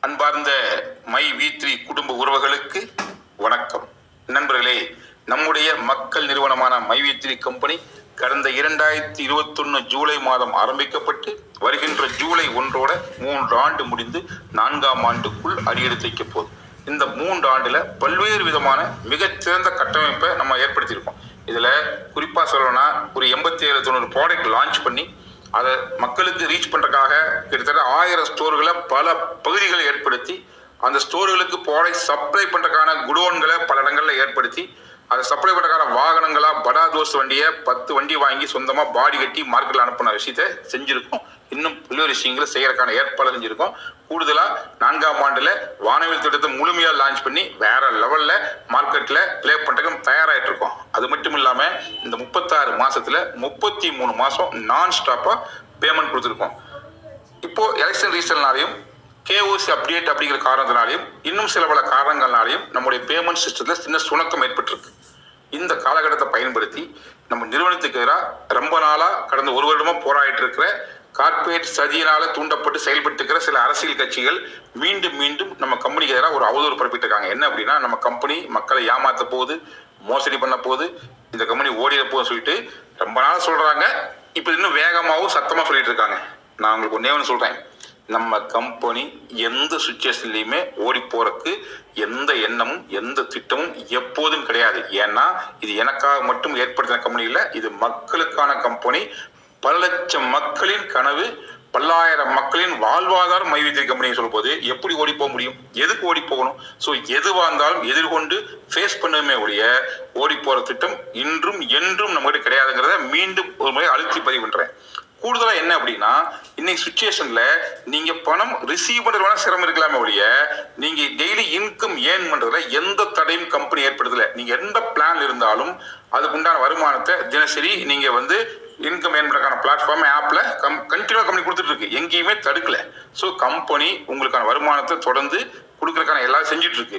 அன்பார்ந்த மை வீத்ரி குடும்ப உறவுகளுக்கு வணக்கம். நண்பர்களே நம்முடைய மக்கள் நிறுவனமான மை வீத்ரி கம்பெனி கடந்த இரண்டாயிரத்தி இருபத்தொன்னு ஜூலை மாதம் ஆரம்பிக்கப்பட்டு வருகின்ற ஜூலை ஒன்றோட மூன்று ஆண்டு முடிந்து நான்காம் ஆண்டுக்குள் அடியெடுத்து வைக்க போகுது. இந்த மூன்று ஆண்டுல பல்வேறு விதமான மிகச்சிறந்த கட்டமைப்பை நம்ம ஏற்படுத்தியிருக்கோம். இதுல குறிப்பா சொல்லணும்னா ஒரு எண்பத்தி ஏழு தொண்ணூறு ப்ராடக்ட் லான்ச் பண்ணி அதை மக்களுக்கு ரீச் பண்ணுறக்காக கிட்டத்தட்ட ஆயிரம் ஸ்டோர்களை பல பகுதிகளை ஏற்படுத்தி அந்த ஸ்டோர்களுக்கு ப்ராடக்ட் சப்ளை பண்ணுறக்கான குடோன்களை பல இடங்களில் ஏற்படுத்தி அதை சப்ளை பண்ணுறதுக்கான வாகனங்களாக படா தோஸ் வண்டியை பத்து வண்டி வாங்கி சொந்தமாக பாடி கட்டி மார்க்கெட்டில் அனுப்பின விஷயத்தை செஞ்சுருக்கோம். இன்னும் பல்வேறு விஷயங்களை செய்யறதுக்கான ஏற்பாடு செஞ்சுருக்கோம். கூடுதலாக நான்காம் ஆண்டில் வானவில் திட்டத்தை முழுமையாக லான்ச் பண்ணி வேற லெவலில் மார்க்கெட்டில் ப்ளே மாசத்துல முப்பத்தி மூணு மாசம் நான் ஸ்டாப்பா பேமெண்ட் கொடுத்துருக்கோம். இப்போ எலெக்ஷன் ரீசன்னாலையும் கேஓசி அப்டேட் அப்படிங்கிற காரணத்தினாலையும் இன்னும் சில பல காரணங்கள்னாலையும் நம்முடைய பேமெண்ட் சிஸ்டத்தில் சின்ன சுணக்கம் ஏற்பட்டிருக்கு. இந்த காலகட்டத்தை பயன்படுத்தி நம்ம நிறுவனத்துக்கு எதிராக ரொம்ப நாளாக கடந்த ஒரு வருடமாக போராடிட்டு இருக்கிற கார்ப்பரேட் சதியினால தூண்டப்பட்டு செயல்பட்டு இருக்கிற சில அரசியல் கட்சிகள் மீண்டும் மீண்டும் நம்ம கம்பெனிக்கு எதிராக ஒரு அவதூறு பரப்பிட்டு இருக்காங்க. என்ன அப்படின்னா நம்ம கம்பெனி மக்களை ஏமாத்த போகுது. மோசடி பண்ண போகுது இந்த கம்பெனி ஓடிட போதும் சொல்லிட்டு ரொம்ப நாள் சொல்றாங்க. இப்போ இன்னும் வேகமாகவும் சத்தமாக சொல்லிட்டு இருக்காங்க. நான் உங்களுக்கு ஒன்னே ஒன்று சொல்றேன். நம்ம கம்பெனி எந்த சுச்சுவேஷன்லையுமே ஓடி போறதுக்கு எந்த எண்ணமும் எந்த திட்டமும் எப்போதும் கிடையாது. ஏன்னா இது எனக்காக மட்டும் ஏற்படுத்தின கம்பெனி இல்லை இது மக்களுக்கான கம்பெனி பல லட்சம் மக்களின் கனவு பல்லாயிரம் மக்களின் வாழ்வாதாரம் மைவித்திரி கம்பெனி சொல்லும்போது எப்படி ஓடி போக முடியும்? எதுக்கு ஓடி போகணும் ஸோ எதுவாக இருந்தாலும் எதிர்கொண்டு ஃபேஸ் பண்ணுமே ஒழிய ஓடி போற திட்டம் இன்றும் என்றும் நம்மகிட்ட கிடையாதுங்கிறத மீண்டும் ஒரு முறை அழுத்தி பதிவு பண்றேன். கூடுதலாக என்ன அப்படின்னா இன்னைக்கு சுச்சுவேஷன்ல நீங்க பணம் ரிசீவ் பண்ணுறது வேணால் சிரமம் இருக்கலாமே ஒழிய நீங்க டெய்லி இன்கம் ஏர்ன் பண்றதுல எந்த தடையும் கம்பெனி ஏற்படுத்தலை. நீங்க எந்த பிளான் இருந்தாலும் அதுக்கு உண்டான வருமானத்தை தினசரி நீங்க வந்து இன்கம் என்பதற்கான பிளாட்ஃபார்ம் ஆப்பில் கம் கண்டினியூ கம்பெனி கொடுத்துட்ருக்கு எங்கேயுமே தடுக்கல. ஸோ கம்பெனி உங்களுக்கான வருமானத்தை தொடர்ந்து கொடுக்குறதுக்கான எல்லாம் செஞ்சுட்டு இருக்கு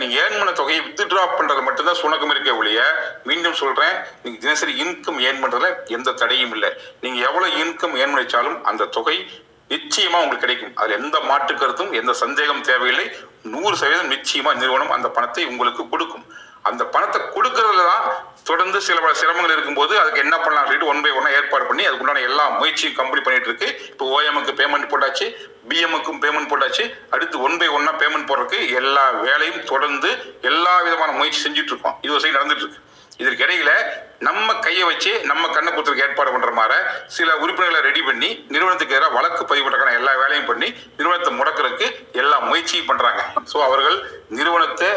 நீங்கள் ஏர்ன் பண்ண தொகையை வித்ட்ரா பண்ணுறது மட்டும்தான் சுணக்கம் இருக்கே ஒழிய மீண்டும் சொல்கிறேன் நீங்கள் தினசரி இன்கம் ஏர்ன் பண்ணுறதுல எந்த தடையும் இல்லை. நீங்கள் எவ்வளோ இன்கம் ஏர்ன் பண்ணிச்சாலும் அந்த தொகை நிச்சயமா உங்களுக்கு கிடைக்கும். அதில் எந்த மாற்று கருத்தும் எந்த சந்தேகம் தேவையில்லை. நூறு சதவீதம் நிச்சயமா நிறுவனம் அந்த பணத்தை உங்களுக்கு கொடுக்கும். அந்த பணத்தை கொடுக்கறதுல தான் தொடர்ந்து சில பல சிரமங்கள் இருக்கும்போது அதுக்கு என்ன பண்ணலாம் சொல்லிட்டு ஒன் பை ஒன்னா ஏற்பாடு பண்ணி அதுக்கு உண்டான எல்லா முயற்சியும் கம்பெனி பண்ணிட்டு இருக்கு. இப்போ ஓஎம்க்கு பேமெண்ட் போட்டாச்சு பிஎம்முக்கும் பேமெண்ட் போட்டாச்சு. அடுத்து ஒன் பை ஒன்னா பேமெண்ட் போடுறதுக்கு எல்லா வேலையும் தொடர்ந்து எல்லா விதமான முயற்சி செஞ்சுட்டு இருக்கோம். இது ஒரு சைடு நடந்துட்டு இருக்கு. இதற்கிடையில நம்ம கையை வச்சு நம்ம கண்ணை குத்துறதுக்கு ஏற்பாடு பண்ற மாதிரி சில உறுப்பினர்களை ரெடி பண்ணி நிறுவனத்துக்கு எதிராக வழக்கு பதிவு பண்றதுக்கான எல்லா வேலையும் பண்ணி நிறுவனத்தை முடக்கிறதுக்கு எல்லா முயற்சியும் பண்றாங்க. ஸோ அவர்கள் நிறுவனத்தை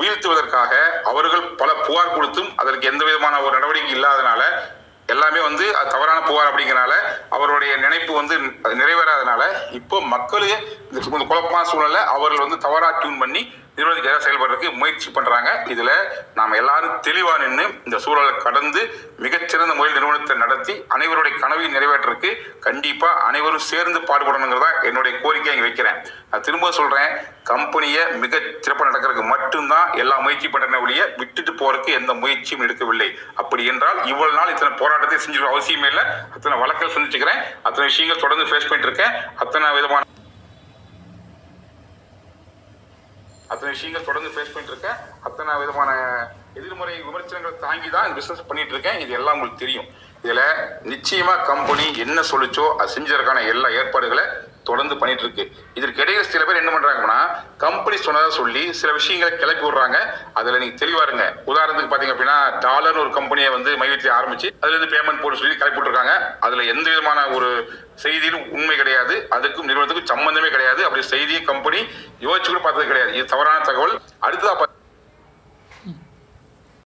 வீழ்த்துவதற்காக அவர்கள் பல புகார் கொடுத்தும் அதற்கு எந்த விதமான ஒரு நடவடிக்கை இல்லாதனால எல்லாமே வந்து அது தவறான புகார் அப்படிங்கறனால அவருடைய நினைப்பு வந்து நிறைவேறாதனால இப்போ மக்களே இந்த குழப்பமான சூழலை அவர்கள் வந்து தவறாக டியூன் பண்ணி நிறுவனத்துக்கு எதிராக செயல்படுறதுக்கு முயற்சி பண்றாங்க. இதுல நாம் எல்லாரும் தெளிவா நின்று இந்த சூழலை கடந்து மிகச்சிறந்த முறையில் நிறுவனத்தை நடத்தி அனைவருடைய கனவை நிறைவேற்றுறதுக்கு கண்டிப்பா அனைவரும் சேர்ந்து பாடுபடணுங்கிறதா என்னுடைய கோரிக்கை இங்க வைக்கிறேன். நான் திரும்ப சொல்றேன் கம்பெனியை மிக சிறப்பாக நடக்கிறதுக்கு மட்டும்தான் எல்லா முயற்சி பண்றேன் ஒழிய விட்டுட்டு போறதுக்கு எந்த முயற்சியும் எடுக்கவில்லை. அப்படி என்றால் இவ்வளவு நாள் இத்தனை போராட்டத்தை செஞ்சிருக்க அவசியமே இல்லை. அத்தனை வழக்கை சந்திச்சுக்கிறேன். அத்தனை விஷயங்கள் தொடர்ந்து ஃபேஸ் பண்ணிட்டு இருக்கேன். அத்தனை விதமான அத்தனை விஷயங்கள் தொடர்ந்து ஃபேஸ் பண்ணிட்டு இருக்கேன். அத்தனை விதமான எதிர்மறை விமர்சனங்களை தாங்கி தான் பிசினஸ் பண்ணிட்டு இருக்கேன். இது எல்லாம் உங்களுக்கு தெரியும். இதுல நிச்சயமா கம்பெனி என்ன சொல்லுச்சோ அது செஞ்சதற்கான எல்லா ஏற்பாடுகளை தொடர்ந்து பண்ணிட்டு இருக்கு இதற்கு சில பேர் என்ன பண்றாங்கன்னா கம்பெனி சொன்னதா சொல்லி சில விஷயங்களை கிளப்பி விடுறாங்க. அதுல நீங்க தெளிவா இருங்க. உதாரணத்துக்கு பாத்தீங்க அப்படின்னா டாலர்னு ஒரு கம்பெனியை வந்து மையத்தை ஆரம்பிச்சு அதுல இருந்து பேமெண்ட் போட சொல்லி கிளப்பி விட்டுருக்காங்க. அதுல எந்த விதமான ஒரு செய்தியிலும் உண்மை கிடையாது. அதுக்கும் நிறுவனத்துக்கும் சம்பந்தமே கிடையாது. அப்படி செய்தியை கம்பெனி யோசிச்சு கூட பார்த்தது கிடையாது. இது தவறான தகவல். அடுத்ததா